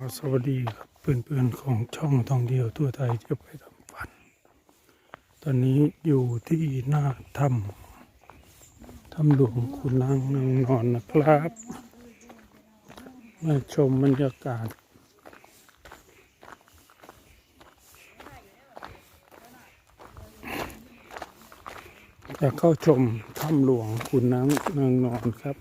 สวัสดีครับเพื่อนๆของช่องท่องเที่ยวทั่วไทยจะไปทำฟัน ตอนนี้อยู่ที่หน้าถ้ำถ้ำหลวงคุณนางนางนอนนะครับมาชมบรรยากาศ จะเข้าชมถ้ำหลวงคุณนางนางนอนครับ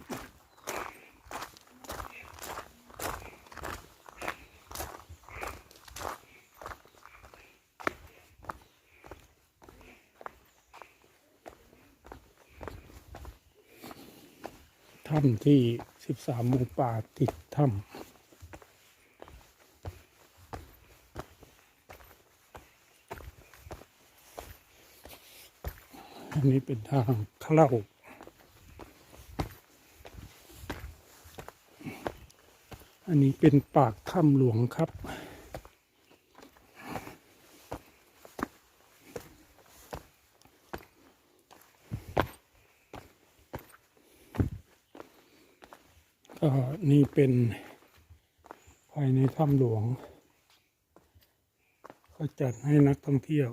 ถ้ำที่13หมู่ป่าติดถ้ำอันนี้เป็นทางเข้าอันนี้เป็นปากถ้ำหลวงครับ ก็นี่เป็นภายในถ้ำหลวง ก็จัดให้นักท่องเที่ยว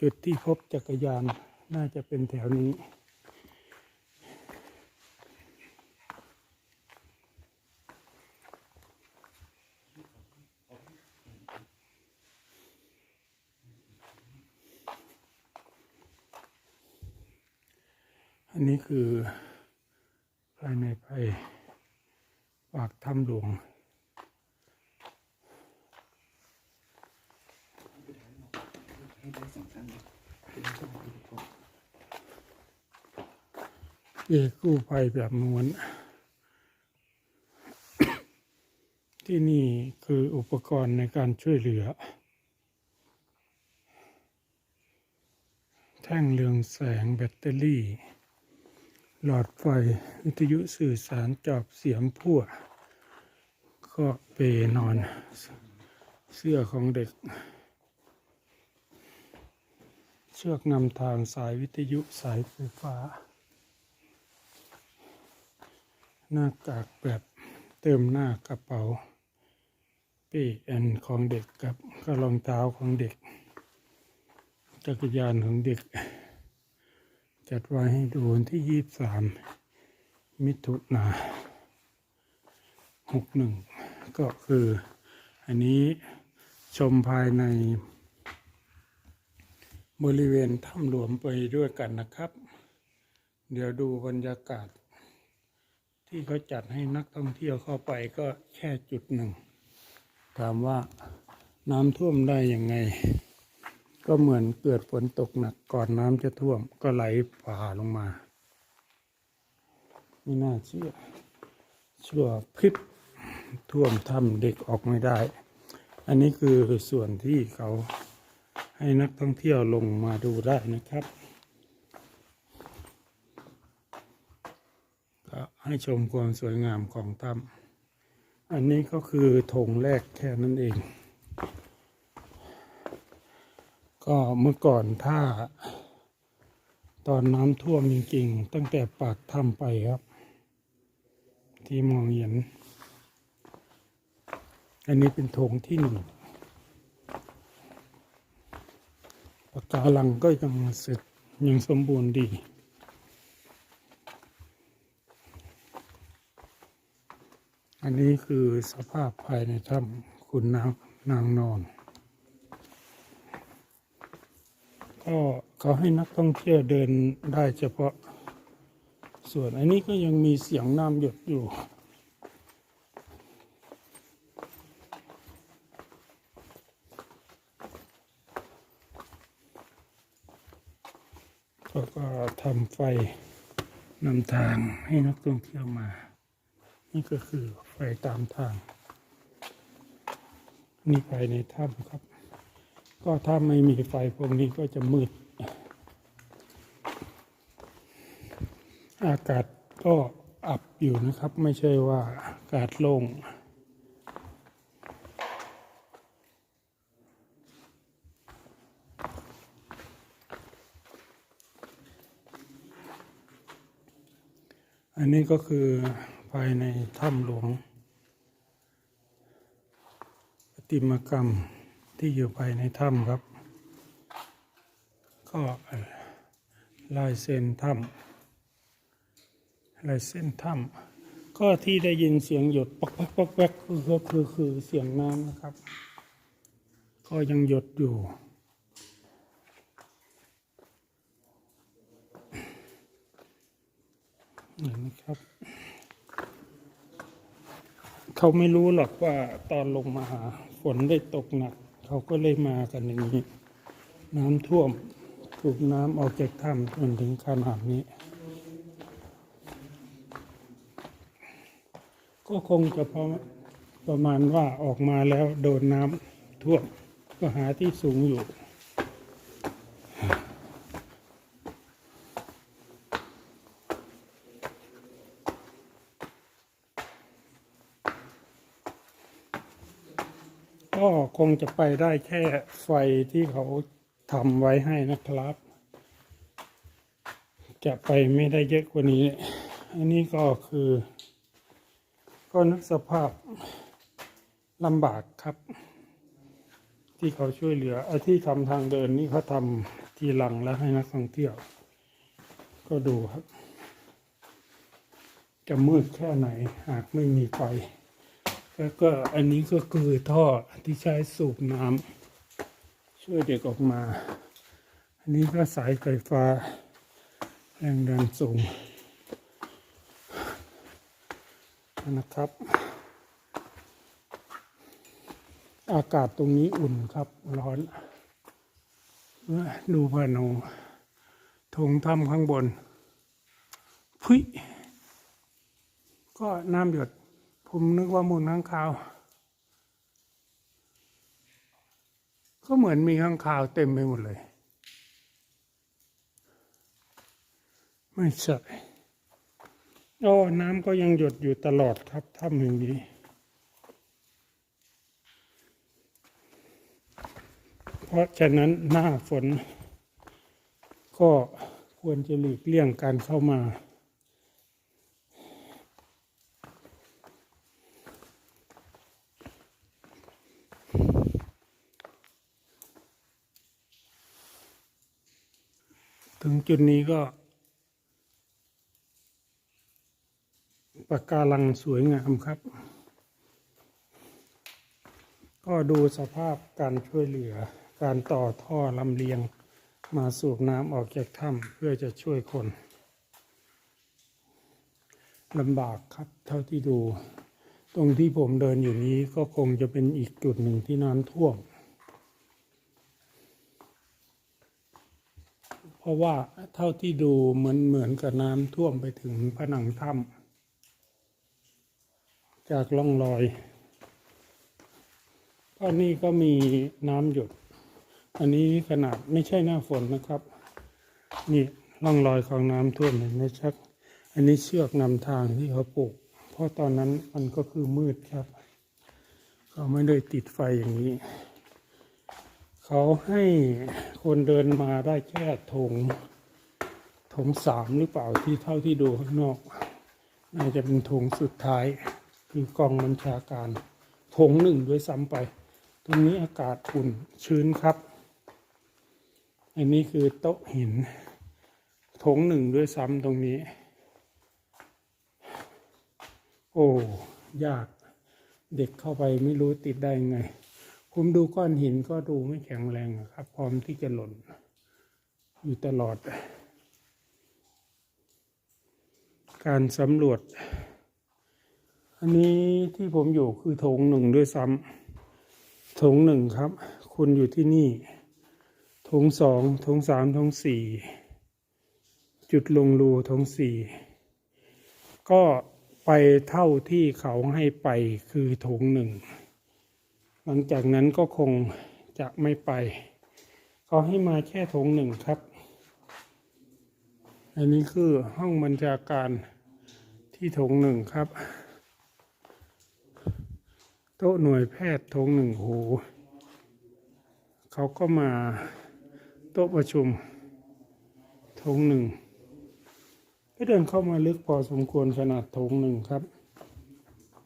จุดที่พบจักรยานน่าจะเป็นแถวนี้อันนี้คือายในไปปากถ้ำหลวงเอกกู้ภัยแบบมวนที่นี่คืออุปกรณ์ในการช่วยเหลือ แท่งเรืองแสงแบตเตอรี่ หลอดไฟวิทยุสื่อสารจอบเสียมพั่วก็เปนอน เสื้อของเด็ก เชือกนำทางสายวิทยุสายไฟฟ้า หน้ากากแบบเติมหน้ากระเป๋าเป้แอนของเด็กกับกระรองเท้าของเด็ก จักรยานของเด็ก จัดไว้ให้ดูวันที่ยี่สามมิถุนาหกหนึ่งก็คือ อันนี้ชมภายใน บริเวณถ้ำหลวงไปด้วยกันนะครับ เดี๋ยวดูบรรยากาศ ที่เขาจัดให้นักท่องเที่ยวเข้าไปก็แค่จุดหนึ่ง ถามว่าน้ำท่วมได้ยังไง ก็เหมือนเกิดฝนตกหนักก่อนน้ำจะท่วม ก็ไหลผ่าลงมา ไม่น่าเชื่อชั่วพริบท่วมถ้ำเด็กออกไม่ได้ อันนี้คือส่วนที่เขาให้นักท่องเที่ยวลงมาดูได้นะครับ ก็ให้ชมความสวยงามของถ้ำอันนี้ก็คือโถงแรกแค่นั้นเอง ก็เมื่อก่อนถ้า ตอนน้ำท่วมจริงๆ ตั้งแต่ปากถ้ำไปครับ ที่มองเห็น อันนี้เป็นโถงที่หนึ่งปากการังก็ยังเสร็จยังสมบูรณ์ดี อันนี้คือสภาพภายในถ้ำคุณนางนางนอน ก็เขาให้นักท่องเที่ยวเดินได้เฉพาะ ส่วนอันนี้ก็ยังมีเสียงน้ำหยดอยู่เขาก็ทำไฟนำทางให้นักท่องเที่ยวมา นี่ก็คือไฟตามทาง นี่ภายในถ้ำครับ ก็ถ้าไม่มีไฟพวกนี้ก็จะมืด อากาศก็อับอยู่นะครับ ไม่ใช่ว่าอากาศโล่งอันนี้ก็คือภายในถ้ำหลวงติมากรรม ที่อยู่ภายในถ้ำครับ ก็ลายเส้นถ้ำลายเส้นถ้ำก็ที่ได้ยินเสียงหยดปักปักปักปักก็คือคือเสียงน้ำนะครับ ก็ยังหยดอยู่เห็นไหมครับ เขาไม่รู้หรอกว่าตอนลงมาฝนได้ตกหนัก เขาก็เลยมากันอย่างนี้ น้ำท่วมถูกน้ำออกจากถ้ำจนถึงขนาดนี้ ก็คงจะพอประมาณว่าออกมาแล้วโดนน้ำท่วมก็หาที่สูงอยู่ ก็ คงจะไปได้แค่ไฟที่เขาทำไว้ให้นะครับ จะไปไม่ได้เยอะกว่านี้ อันนี้ก็คือ ก็นึกสภาพลำบากครับ ที่เขาช่วยเหลือไอ้ที่ทำทางเดินนี่เขาทำทีหลังแล้วให้นักท่องเที่ยว ก็ดูครับ จะมืดแค่ไหนหากไม่มีไฟ แล้วก็อันนี้ก็คือท่อที่ใช้สูบน้ำช่วยเด็กออกมา อันนี้ก็สายไฟฟ้า แรงดันสูงนะครับ อากาศตรงนี้อุ่นครับ ร้อนดูพานูทงถ้ำข้างบนพุยก็น้ำหยด ผมนึกว่ามูลข้างคาว ก็เหมือนมีข้างคาวเต็มไปหมดเลย ไม่ใช่โอ้น้ำก็ยังหยดอยู่ตลอดครับถ้ำแห่งนี้เพราะฉะนั้นหน้าฝน ก็ควรจะหลีกเลี่ยงการเข้ามา ถึงจุดนี้ก็ปะการังสวยงามครับ ก็ดูสภาพการช่วยเหลือ การต่อท่อลำเลียงมาสูบน้ำออกจากถ้ำเพื่อจะช่วยคนลำบากครับเท่าที่ดู ตรงที่ผมเดินอยู่นี้ก็คงจะเป็นอีกจุดหนึ่งที่น้ำท่วม เพ ราะว่าเท่าที่ดูเหมือนเหมือนกับน้ำท่วมไปถึงผนังถ้ำจากร่องรอยก็นี่ก็มีน้ำหยด อันนี้ขนาดไม่ใช่หน้าฝนนะครับ นี่ร่องรอยของน้ำท่วมเห็นไหมชักอันนี้เชือกนำทางที่เขาปลูก เพราะตอนนั้นมันก็คือมืดครับ เขาไม่ได้ติดไฟอย่างนี้ เขาให้ คนเดินมาได้แค่ถงถงสามหรือเปล่าที่เท่าที่ดูข้างนอกน่าจะเป็นถงสุดท้าย คือกองบัญชาการถงหนึ่งด้วยซ้ำไป ตรงนี้อากาศอุ่นชื้นครับ อันนี้คือโต๊ะหินถงหนึ่งด้วยซ้ำตรงนี้ โอ้ ยาก เด็กเข้าไปไม่รู้ติดได้ยังไง ผมดูก้อนหินก็ดูไม่แข็งแรงครับ พร้อมที่จะหล่น อยู่ตลอด การสำรวจ อันนี้ที่ผมอยู่คือโถงหนึ่งด้วยซ้ำโถงหนึ่งครับ คุณอยู่ที่นี่โถงสองโถงสามโถงสี่จุดลงรูโถงสี่ก็ไปเท่าที่เขาให้ไปคือโถงหนึ่ง หลังจากนั้นก็คงจะไม่ไป เขาให้มาแค่โถงหนึ่งครับ อันนี้คือห้องบัญชาการที่โถงหนึ่งครับ โต๊ะหน่วยแพทย์โถงหนึ่งโหเขาก็มาโต๊ะประชุมโถงหนึ่งก็เดินเข้ามาลึกพอสมควรขนาดโถงหนึ่งครับ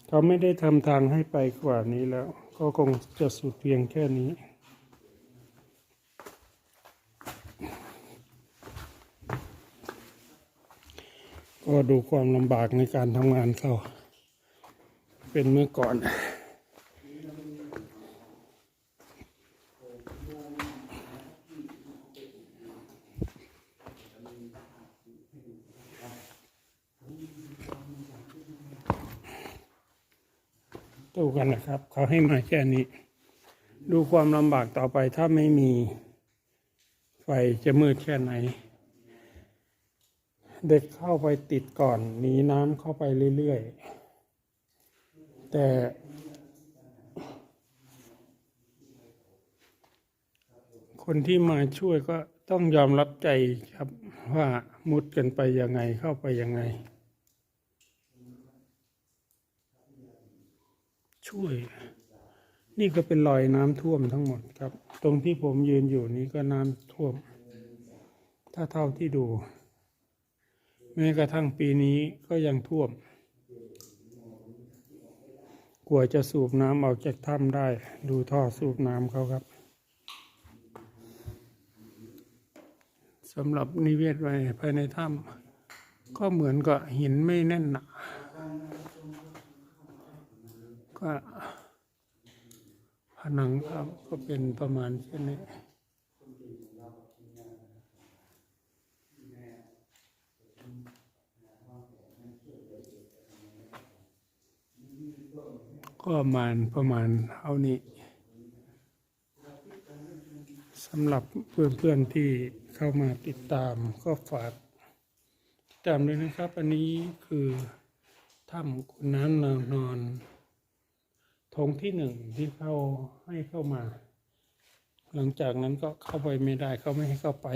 เขาไม่ได้ทำทางให้ไปกว่านี้แล้ว ก็คงจะสุดเพียงแค่นี้ ก็ดูความลำบากในการทำงานเขา เป็นเมื่อก่อน ดูกันนะครับ เขาให้มาแค่นี้ ดูความลำบากต่อไปถ้าไม่มีไฟจะมืดแค่ไหน เด็กเข้าไปติดก่อนหนีน้ำเข้าไปเรื่อยๆ แต่ คนที่มาช่วยก็ต้องยอมรับใจครับว่ามุดกันไปยังไงเข้าไปยังไง ช่วย นี่ก็เป็นรอยน้ำท่วมทั้งหมดครับ ตรงที่ผมยืนอยู่นี้ก็น้ำท่วม ถ้าเท่าที่ดู แม้กระทั่งปีนี้ก็ยังท่วมกว่าจะสูบน้ำออกจากถ้ำได้ ดูท่อสูบน้ำเขาครับสำหรับนิเวศไว้ภายในถ้ำก็เหมือนกับหินไม่แน่นหนา ก็ผนังถ้ำก็เป็นประมาณเช่นนี้ก็ประมาณประมาณเท่านี้สำหรับเพื่อนๆที่เข้ามาติดตามก็ฝากติดตามด้วยนะครับ อันนี้คือถ้ำขุนน้ำนางนอน ธงที่หนึ่งที่เข้าให้เข้ามา หลังจากนั้นก็เข้าไปไม่ได้เขาไม่ให้เข้าไป